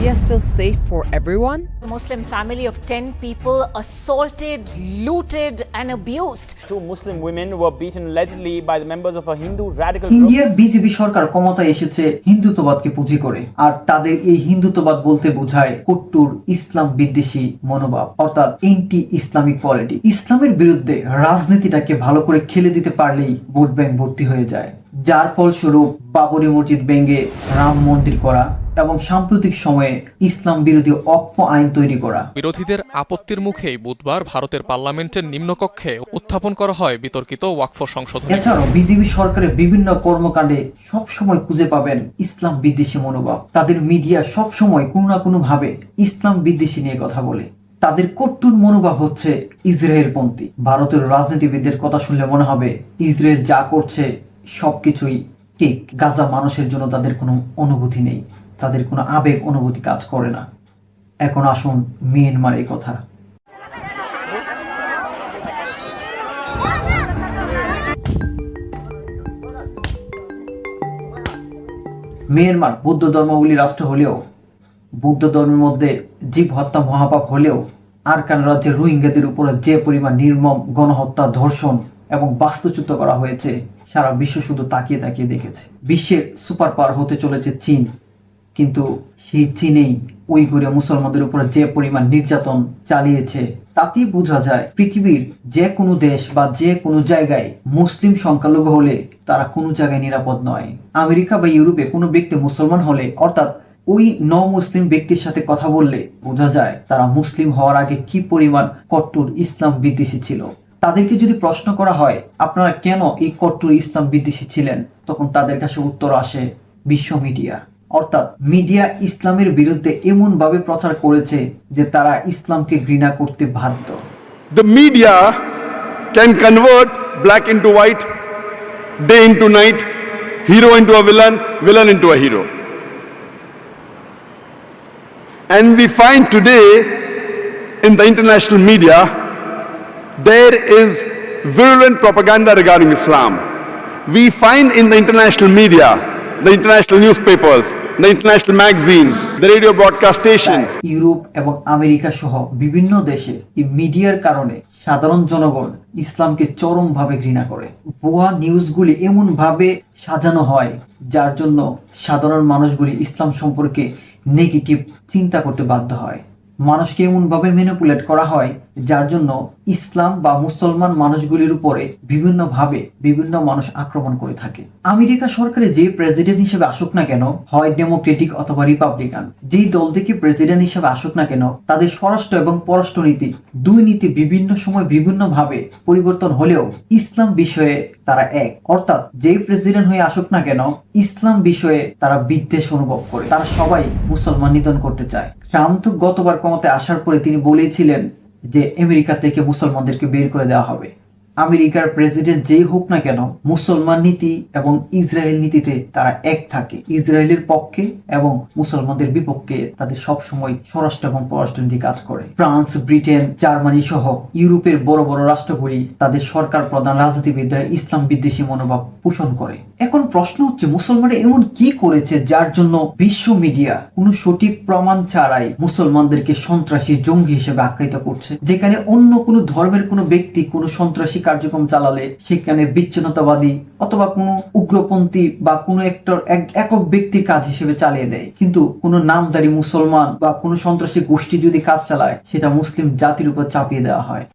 India still safe for everyone? A Muslim family of 10 people assaulted, looted, and abused. Two Muslim women were beaten allegedly by the members of a Hindu radical group. ইন্ডিয়ার BJP সরকার ক্ষমতায় এসেছে হিন্দুত্ববাদকে পুঁজি করে আর তাদের এই হিন্দুত্ববাদ বলতে বোঝায় কট্টুর ইসলাম বিদ্বেষী মনোভাব অর্থাৎ এন্টি ইসলামিক পলিটি ইসলামের বিরুদ্ধে রাজনীতিটাকে ভালো করে খেলে দিতে পারলেই ভোট ব্যাংক ভর্তি হয়ে যায় যার ফলস্বরূপ বাবরি মসজিদ ভেঙে রাম মন্দির করা এবং সাম্প্রতিক সময়ে ইসলাম বিরোধী অক্ষ আইন তৈরি করা। বিরোধীদের আপত্তির মুখেই বুধবার ভারতের পার্লামেন্টের নিম্নকক্ষে উত্থাপন করা হয় বিতর্কিত ওয়াকফ সংশোধনী। এছাড়াও বিজেপি সরকারের বিভিন্ন কর্মকাণ্ডে সবসময় খুঁজে পাবেন ইসলাম বিদ্বেষী মনোভাব। তাদের মিডিয়া সবসময় কোনো না কোনো ভাবে ইসলাম বিদ্বেষী নিয়ে কথা বলে। তাদের কট্টুর মনোভাব হচ্ছে ইসরায়েল পন্থী। ভারতের রাজনীতিবিদদের কথা শুনলে মনে হবে ইসরায়েল যা করছে সবকিছুই ঠিক। গাজা মানুষের জন্য তাদের কোনো অনুভূতি নেই। তাদের কোনো আবেগ অনুভূতি কাজ করে না। এখন আসুন মিয়ানমারের কথা। মিয়ানমার বৌদ্ধ ধর্মাবলী রাষ্ট্র হলেও, বৌদ্ধ ধর্মের মধ্যে জীব হত্যা, মহাপাপ হলেও, আরকান রাজ্যের রোহিঙ্গাদের উপরে যে পরিমাণ নির্মম গণহত্যা, ধর্ষণ এবং বাস্তুচ্যুত করা হয়েছে, সারা বিশ্ব শুধু তাকিয়ে তাকিয়ে দেখেছে। বিশ্বের সুপার পাওয়ার হতে চলেছে চীন। কিন্তু সেই চীনেই উইগুরে মুসলমানদের উপরে যে পরিমাণ নির্যাতন চালিয়েছে, তাতেই বোঝা যায় পৃথিবীর যে কোনো দেশ বা যে কোনো জায়গায় মুসলিম সংখ্যালঘু হলে তারা কোনো জায়গায় নিরাপদ নয়। আমেরিকা বা ইউরোপে কোনো ব্যক্তি মুসলমান হলে, অর্থাৎ ওই ন মুসলিম ব্যক্তির সাথে কথা বললে বোঝা যায় তারা মুসলিম হওয়ার আগে কি পরিমাণ কট্টর ইসলাম বিদ্বেষী ছিল। তাদেরকে যদি প্রশ্ন করা হয়, আপনারা কেন এই কট্টর ইসলাম বিদ্বেষী ছিলেন? তখন তাদের কাছে উত্তর আসে বিশ্ব মিডিয়া। অর্থাৎ মিডিয়া ইসলামের বিরুদ্ধে এমন ভাবে প্রচার করেছে যে তারা ইসলামকে ঘৃণা করতে বাধ্য The media can convert black into white, day into night, hero into a villain, villain into a hero. And we find today in the international media there is virulent propaganda regarding Islam. We find in the international media, the international newspapers, the international magazines, the radio broadcast stations, Europe এবং America সহ বিভিন্ন দেশে এই মিডিয়ার কারণে সাধারণ জনগণ ইসলামকে চরমভাবে ঘৃণা করে। ভুয়া নিউজগুলি এমন ভাবে সাজানো হয় যার জন্য সাধারণ মানুষগুলি ইসলাম সম্পর্কে নেগেটিভ চিন্তা করতে বাধ্য হয়। মানুষকে এমন ভাবে ম্যানিপুলেট করা হয় যার জন্য ইসলাম বা মুসলমান মানুষগুলির উপরে বিভিন্ন ভাবে বিভিন্ন মানুষ আক্রমণ করে থাকে। আমেরিকা সরকারে যে প্রেসিডেন্ট হিসেবে আসুক না কেন, হয় ডেমোক্রেটিক অথবা রিপাবলিকান। যেই দল থেকে প্রেসিডেন্ট হিসেবে আসুক না কেন, তাদের স্বরাষ্ট্র এবং পররাষ্ট্র নীতি দুই নীতি বিভিন্ন সময় বিভিন্ন ভাবে পরিবর্তন হলেও ইসলাম বিষয়ে তারা এক। অর্থাৎ যেই প্রেসিডেন্ট হয়ে আসুক না কেন, ইসলাম বিষয়ে তারা বিদ্বেষ অনুভব করে। তারা সবাই মুসলমান নিধন করতে চায়। ট্রাম্প গতবার ক্ষমতায় আসার পরে তিনি বলেছিলেন যে আমেরিকা থেকে মুসলমানদেরকে বের করে দেওয়া হবে। আমেরিকার প্রেসিডেন্ট যেই হোক না কেন, মুসলমান নীতি এবং ইসরায়েল নীতিতে তারা এক থাকে। ইসরায়েলের পক্ষে এবং মুসলমানদের বিপক্ষে তাদের সব সময় স্বরাষ্ট্র এবং পররাষ্ট্র নীতি কাজ করে। ফ্রান্স, ব্রিটেন, জার্মানি সহ ইউরোপের বড় বড় রাষ্ট্রগুলি তাদের সরকার প্রধান রাজনীতিবিদরা ইসলাম বিদ্বেষী মনোভাব পোষণ করে। এখন প্রশ্ন হচ্ছে, মুসলমানরা এমন কি করেছে যার জন্য বিশ্ব মিডিয়া কোনো সঠিক প্রমাণ ছাড়াই মুসলমানদেরকে সন্ত্রাসী জঙ্গি হিসেবে আখ্যায়িত করছে? যেখানে অন্য কোনো ধর্মের কোনো ব্যক্তি কোনো সন্ত্রাসী কার্যক্রম চালালে সেখানে বিচ্ছিন্নতাবাদী অথবা কোনো উগ্রপন্থী বা কোনো একটা এক- একক ব্যক্তির কাজ হিসেবে চালিয়ে দেয়। কিন্তু কোনো নামদারি মুসলমান বা কোনো সন্ত্রাসী গোষ্ঠী যদি কাজ চালায়, সেটা মুসলিম জাতির উপর চাপিয়ে দেওয়া হয়।